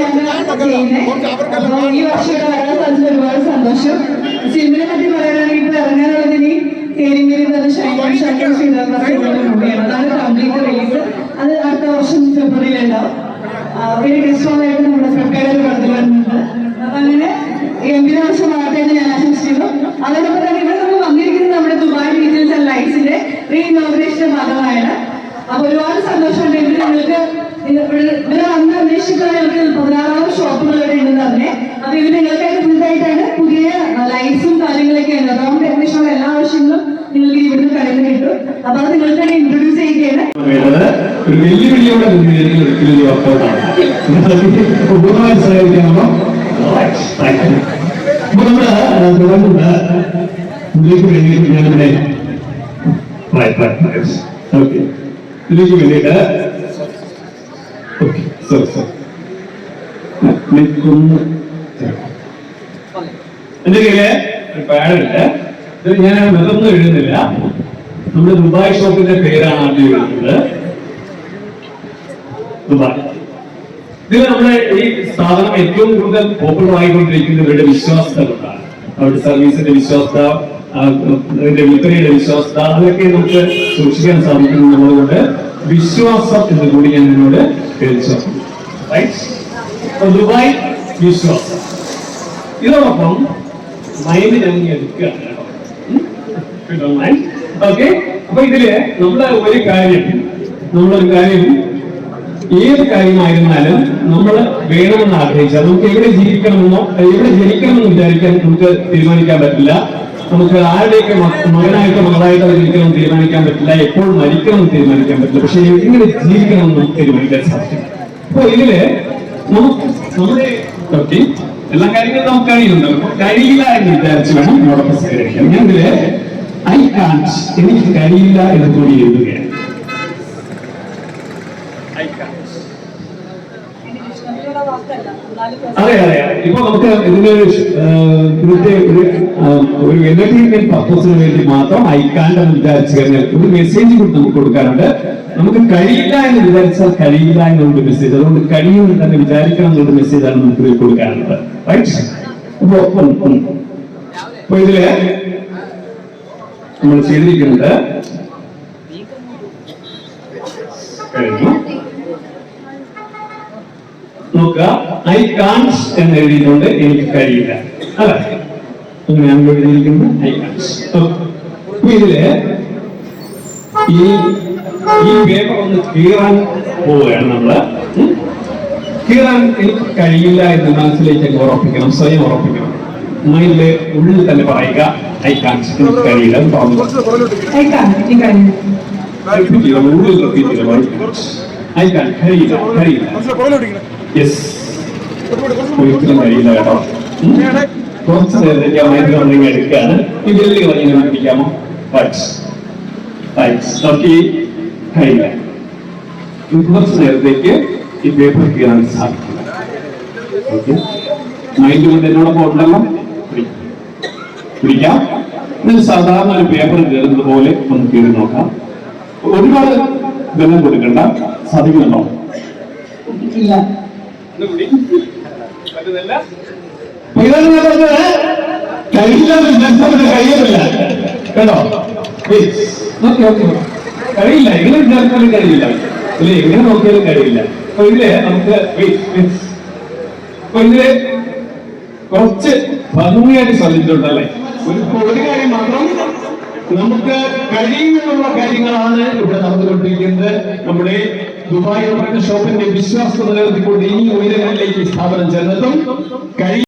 ഞങ്ങൾ ചെയ്യുന്നത് ഈ വർഷം ഇവിടെ വരാൻ സാധിച്ചത് ഒരുപാട് സന്തോഷം. സിനിമയെ പറ്റി പറയാനാണെങ്കിൽ ഇപ്പൊ ഇറങ്ങാനുള്ളതിന് തേരിമേരി തന്നെ ശൈലം ശൈലം ശ്രീധരൻ മൂവിയാണ് അതാണ് കംപ്ലീറ്റ് റിലീസ് അത് അടുത്ത വർഷം ഫെബ്രുവരിയിലുണ്ടാവും. പിന്നെ ഗസ്റ്റ് നമ്മുടെ സർക്കാർ കടന്നു വരുന്നുണ്ട് അപ്പൊ അങ്ങനെ ഗംഭീര വർഷം എന്ന് ഞാൻ ആശംസിക്കുന്നു. അതോടൊപ്പം തന്നെ ഇവിടെ നമ്മൾ വന്നിരിക്കുന്നത് നമ്മുടെ ദുബായ് റീജിയൻസ് ആൻഡ് ലൈറ്റ്സിന്റെ റീ ഇനോഗ്രേഷൻ ഭാഗമായാണ്. അപ്പൊ ഒരുപാട് സന്തോഷമുണ്ട്. ഇവിടെ നിങ്ങൾക്ക് ഇവിടെ വന്ന് അന്വേഷിക്കാൻ ഞങ്ങൾക്ക് പതിനാറാം ഷോപ്പുകൾ ഇവിടെ ഉണ്ടെന്ന് തന്നെ അപ്പൊ ഇത് നിങ്ങൾക്കായിട്ട് പുതിയ ലൈറ്റ്സും കാര്യങ്ങളൊക്കെയാണ്. റൗണ്ട് ടെക്നീഷ്യനുള്ള എല്ലാ ആവശ്യങ്ങളും നിങ്ങൾക്ക് ഇവിടുന്ന് കടയിൽ കിട്ടും. അപ്പൊ അത് നിങ്ങൾക്ക് തന്നെ ഇൻട്രൊഡ്യൂസ് ചെയ്യുകയാണ്. ഒരു വെല്ലുവിളിയോടെ മുന്നേറിയ ഒരിക്കലും ഒരു വർക്കൗട്ടാണ് പൂർണമായി സഹകരിക്കാമോ അപ്പൊ നമ്മൾ തുടങ്ങുന്ന ഇതിലേക്ക് വേണ്ടിയിട്ട് ഞാനിവിടെ ഓക്കെ ഇതിലേക്ക് വേണ്ടിയിട്ട് ഒന്ന് എന്റെ കയ്യിൽ ഒരു പാടുണ്ട് ഇത് ഞാൻ വെറുതെ എഴുതുന്നില്ല. നമ്മുടെ ദുബായ് ഷോപ്പിന്റെ പേരാണ് ആദ്യം എഴുതുന്നത്. ദുബായ്. ഇതിൽ നമ്മുടെ ഈ സാധനം ഏറ്റവും കൂടുതൽ പോപ്പുലർ ആയിക്കൊണ്ടിരിക്കുന്നത് ഇവരുടെ വിശ്വാസത കൊണ്ടാണ്. അവരുടെ സർവീസിന്റെ വിശ്വാസത അതിന്റെ വിൽപ്പനയുടെ വിശ്വാസത അതൊക്കെ നമുക്ക് സൂക്ഷിക്കാൻ സാധിക്കുന്നു എന്നുള്ളതുകൊണ്ട് വിശ്വാസം എന്ന് കൂടി ഞാൻ എഴുതിച്ചു റൈറ്റ് ദുബായ് വിശ്വാസം ഇതോടൊപ്പം മൈമിന് എടുക്കുകയാണ് കേട്ടോ ഓക്കെ അപ്പൊ ഇതിൽ നമ്മുടെ ഒരു കാര്യം നമ്മളൊരു കാര്യം ഏത് കാര്യമായിരുന്നാലും നമ്മൾ വേണമെന്ന് ആഗ്രഹിച്ചാൽ നമുക്ക് എവിടെ ജീവിക്കണമെന്നോ എവിടെ ജനിക്കണമെന്ന് വിചാരിക്കാൻ നമുക്ക് തീരുമാനിക്കാൻ പറ്റില്ല. നമുക്ക് ആരുടെയൊക്കെ മകനായിട്ടോ മകളായിട്ടോ ജനിക്കണം തീരുമാനിക്കാൻ പറ്റില്ല. എപ്പോൾ മരിക്കണം തീരുമാനിക്കാൻ പറ്റില്ല. പക്ഷെ എങ്ങനെ ജീവിക്കണം എന്ന് തീരുമാനിക്കാൻ സാധിക്കും. അപ്പൊ ഇതിൽ നമുക്ക് നമ്മുടെ ഓക്കെ എല്ലാ കാര്യങ്ങളും നമുക്ക് കഴിയുന്നുണ്ട് കഴിയില്ല എന്ന് വിചാരിച്ച് വേണം നമ്മളോടൊപ്പം സഹകരിക്കാൻ. ഞാൻ ഐ കാൺസ് എനിക്ക് കഴിയില്ല എന്ന് കൂടി എഴുതുകയാണ്. അതെ അതെ അതെ. ഇപ്പൊ നമുക്ക് ഇതിന്റെ ഒരു ഏഹ്, ഇതിന്റെ ഒരു ആഹ്, ഒരു എന്റർടൈൻമെന്റ് പർപ്പസിന് വേണ്ടി മാത്രം അയക്കാണ്ട് എന്ന് വിചാരിച്ചു കഴിഞ്ഞാൽ ഒരു മെസ്സേജ് കൂടി നമുക്ക് കൊടുക്കാറുണ്ട് നമുക്ക് കഴിയില്ല എന്ന് വിചാരിച്ചാൽ കഴിയില്ല എന്നുള്ള മെസ്സേജ് അതുകൊണ്ട് കഴിയുമെന്ന് തന്നെ വിചാരിക്കണം എന്നുള്ള മെസ്സേജാണ് നമുക്ക് ഇതിൽ കൊടുക്കാറുള്ളത് റൈറ്റ് അപ്പൊ ഉം, ഉം. അപ്പൊ ഇതിൽ നമ്മൾ ചെയ്തിരിക്കുന്നത് നോക്കുക. ഐ കാൺസ് എന്ന് എഴുതിയിട്ടുണ്ട് എനിക്ക് കഴിയില്ല. അല്ലെ? അങ്ങനെയാണ് ഇവിടെ എഴുതിയിരിക്കുന്നത് ഐ കാൺസ് ഇതിൽ ഈ ഈ പേപ്പർ ഒന്ന് കീറാൻ പോവുകയാണ് നമ്മൾ? കീറാൻ എനിക്ക് കഴിയില്ല എന്ന് മനസ്സിലേക്ക് ഉറപ്പിക്കണം. സ്വയം ഉറപ്പിക്കണം. മൈൻഡിൽ ഉള്ളിൽ തന്നെ പറയുക ഐ കാൺസ് എനിക്ക് കഴിയില്ല. എന്ന് പറഞ്ഞു. ഉള്ളിൽ ഐ കാൺ I can't, കഴിയില്ല. കഴിയില്ല. യെസ് കുറച്ച് നേരത്തേക്ക് ഈ ഈ പേപ്പർ കീറാൻ സാധിക്കില്ല മൈൻഡ് കൊണ്ട് എന്നോടൊപ്പം ഉണ്ടല്ലോ പിടി. പിടിക്കാം. ഇത് സാധാരണ ഒരു പേപ്പർ കയറുന്നത് പോലെ ഒന്ന് കീറി നോക്കാം. ഒരുപാട് ബലം കൊടുക്കണ്ട. സാധിക്കുന്നുണ്ടോ? കഴിയില്ല കേട്ടോ? കഴിയില്ല. എങ്ങനെ വിചാരിച്ചാലും കഴിയില്ല. ഇല്ല എങ്ങനെ നോക്കിയാലും കഴിയില്ല. അപ്പൊ ഇതിൽ നമുക്ക്. അപ്പൊ ഇതിൽ കുറച്ച് ഭംഗിയായിട്ട് ശ്രദ്ധിച്ചിട്ടുണ്ടല്ലേ ഒരു കാര്യം മാത്രം നമുക്ക് കഴിയുമെന്നുള്ള നമ്മുടെ ദുബായ് പറഞ്ഞ ഷോപ്പിന്റെ വിശ്വാസം നിലനിർത്തിക്കൊണ്ട് ഇനി ഉയരങ്ങളിലേക്ക് സ്ഥാപനം ചെന്നെത്തും.